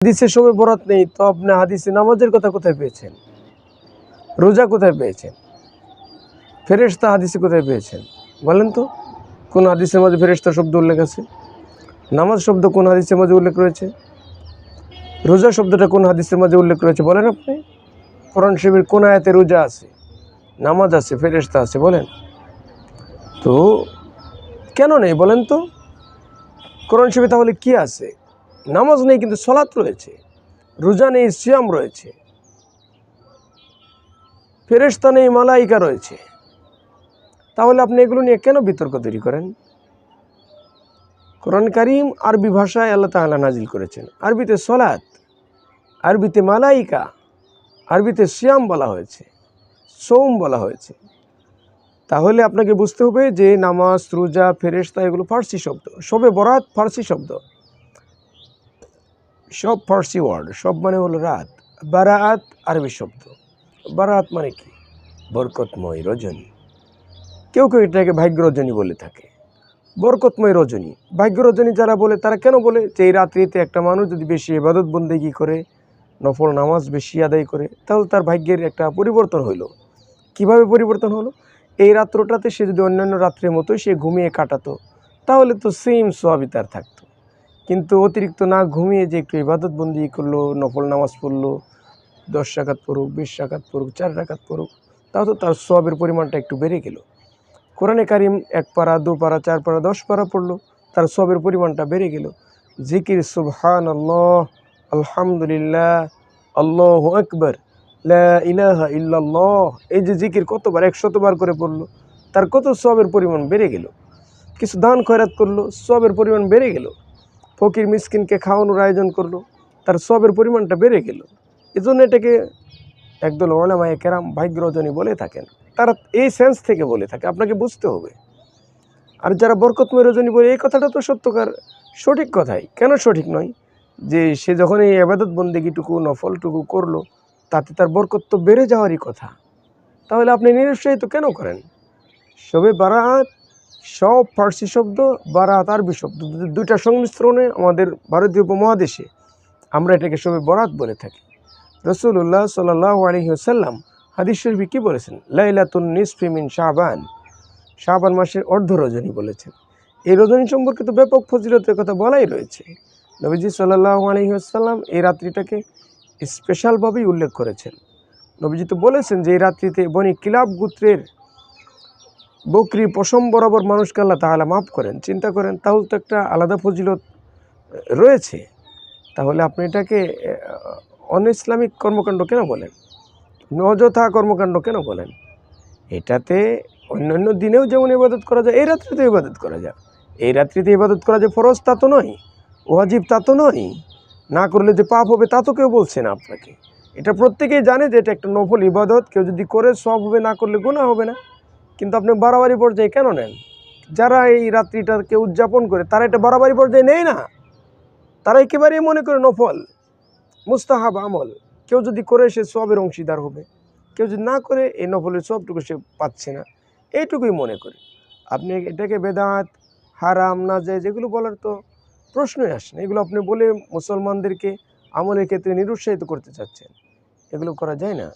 হাদিসে সবে বরাত নেই, তো আপনি হাদিসে নামাজের কথা কোথায় পেয়েছেন? রোজা কোথায় পেয়েছেন? ফেরেশতা হাদিসে কোথায় পেয়েছেন? বলেন তো, কোন হাদিসের মাঝে ফেরেশতা শব্দ উল্লেখ আছে? নামাজ শব্দ কোন হাদিসের মাঝে উল্লেখ রয়েছে? রোজা শব্দটা কোন হাদিসের মাঝে উল্লেখ রয়েছে বলেন আপনি? কোরআন শিবির কোন আয়াতে রোজা আছে? নামাজ আছে, ফেরেশতা আছে, বলেন। তো কেন নেই বলেন তো? কোরআন শিবির তাহলে কি আছে? নামাজ নেই, কিন্তু সলাৎ রয়েছে। রোজা নেই, সিয়াম রয়েছে। ফেরেশতা নেই, মালাইকা রয়েছে। তাহলে আপনি এগুলো নিয়ে কেন বিতর্ক তৈরি করেন? কোরআন কারিম আরবি ভাষায় আল্লাহ তাআলা নাজিল করেছেন। আরবিতে সলাৎ, আরবিতে মালাইকা, আরবিতে সিয়াম বলা হয়েছে, সোম বলা হয়েছে। তাহলে আপনাকে বুঝতে হবে যে নামাজ, রোজা, ফেরেশতা এগুলো ফার্সি শব্দ। সবে বরাত ফার্সি শব্দ। সব ফার্সি ওয়ার্ড সব মানে হলো রাত। বারাত আরবি শব্দ। বারাত মানে কি? বরকতময় রজনী। কেউ কেউ এটাকে ভাগ্য রজনী বলে থাকে। বরকতময় রজনী। ভাগ্য রজনী যারা বলে, তারা কেন বলে? যে এই রাত্রিতে একটা মানুষ যদি বেশি এবাদত বন্দেগি করে, নফল নামাজ বেশি আদায় করে, তাহলে তার ভাগ্যের একটা পরিবর্তন হইল। কীভাবে পরিবর্তন হলো? এই রাত্রটাতে সে যদি অন্যান্য রাত্রের মতোই সে ঘুমিয়ে কাটাতো, তাহলে তো সেম সবই তার থাকতো। কিন্তু অতিরিক্ত না ঘুমিয়ে যে একটু ইবাদত বন্দি করল, নফল নামাজ পড়ল, দশ রাকাত পড়ুক, বিশ রাকাত পড়ুক, চার রাকাত পড়ুক, তাও তো তার সবের পরিমাণটা একটু বেড়ে গেল। কোরআনে কারিম এক পারা, দু পারা, চার পারা, দশ পারা পড়ল, তার সবের পরিমাণটা বেড়ে গেল। জিকির সুবহান আল্লাহ আলহামদুলিল্লাহ, আল্লাহ আকবর ইলাহা ইল্লাল্লাহ, এই যে জিকির কতবার, একশতবার করে পড়ল, তার কত সবের পরিমাণ বেড়ে গেল। কিছু দান খয়রাত করল সবের পরিমাণ বেড়ে গেল। ফকির মিসকিনকে খাওয়ানোর আয়োজন করল। তার সবের পরিমাণটা বেড়ে গেল। এজন্য এটাকে একদল ওলামায়ে কেরাম ভাগ্য রজনী বলে থাকেন। তারা এই সেন্স থেকে বলে থাকে, আপনাকে বুঝতে হবে। আর যারা বরকতময় রজনী বলে, এই কথাটা তো সত্যকার। সঠিক কথাই। কেন সঠিক নয়? যে সে যখন এই আবাদত বন্দেগিটুকু, নফলটুকু করল, তাতে তার বরকত তো বেড়ে যাওয়ারই কথা। তাহলে আপনি নিরুৎসাহিত কেন করেন? সবে বারাত সব ফার্সি শব্দ বারাত আরবি শব্দ। দুইটা সংমিশ্রণে আমাদের ভারতীয় উপমহাদেশে আমরা এটাকে সবে বরাত বলে থাকি। রসুল্লাহ সাল্লাহ আলহিহসাল্লাম হাদিস শরীফে কী বলেছেন? লাইলাতুন নিসফিমিন শাহবান শাহবান মাসের অর্ধ রজনী বলেছেন। এই রজনী সম্পর্কে তো ব্যাপক ফজিলতের কথা বলাই রয়েছে। নবীজি সাল্লাহ আলহিহসাল্লাম এই রাত্রিটাকে স্পেশালভাবেই উল্লেখ করেছেন। নবীজি তো বলেছেন যে এই রাত্রিতে বনি কিলাব গোত্রের বকরি পশম বরাবর মানুষকে আল্লাহ তাহলে মাফ করেন। চিন্তা করেন, তাহলে তো একটা আলাদা ফজিলত রয়েছে। তাহলে আপনি এটাকে অন ইসলামিক কর্মকাণ্ড কেন বলেন? অযথা কর্মকাণ্ড কেন বলেন? এটাতে অন্যান্য দিনেও যেমন ইবাদত করা যায়, এই রাত্রিতে ইবাদত করা যায়। এই রাত্রিতে ইবাদত করা যে ফরজ তা তো নয়, ওয়াজিব তা তো নয়। না করলে যে পাপ হবে তা তো কেউ বলছে না আপনাকে। এটা প্রত্যেকেই জানে যে এটা একটা নফল ইবাদত। কেউ যদি করে সব হবে, না করলে গুণা হবে না। কিন্তু আপনি বাড়াবাড়ি পর্যায়ে কেন নেন? যারা এই রাত্রিটাকে উদযাপন করে, তারা এটা বাড়াবাড়ি পর্যায়ে নেয় না। তারা একেবারেই মনে করে নফল মুস্তাহাব আমল। কেউ যদি করে, সে সবের অংশীদার হবে। কেউ যদি না করে, এই নফলের সবটুকু সে পাচ্ছে না। এইটুকুই মনে করে আপনি এটাকে বেদাত, হারাম না যায় যেগুলো বলার তো প্রশ্নই আসে না। এগুলো আপনি বলে মুসলমানদেরকে আমলের ক্ষেত্রে নিরুৎসাহিত করতে চাচ্ছেন। এগুলো করা যায় না।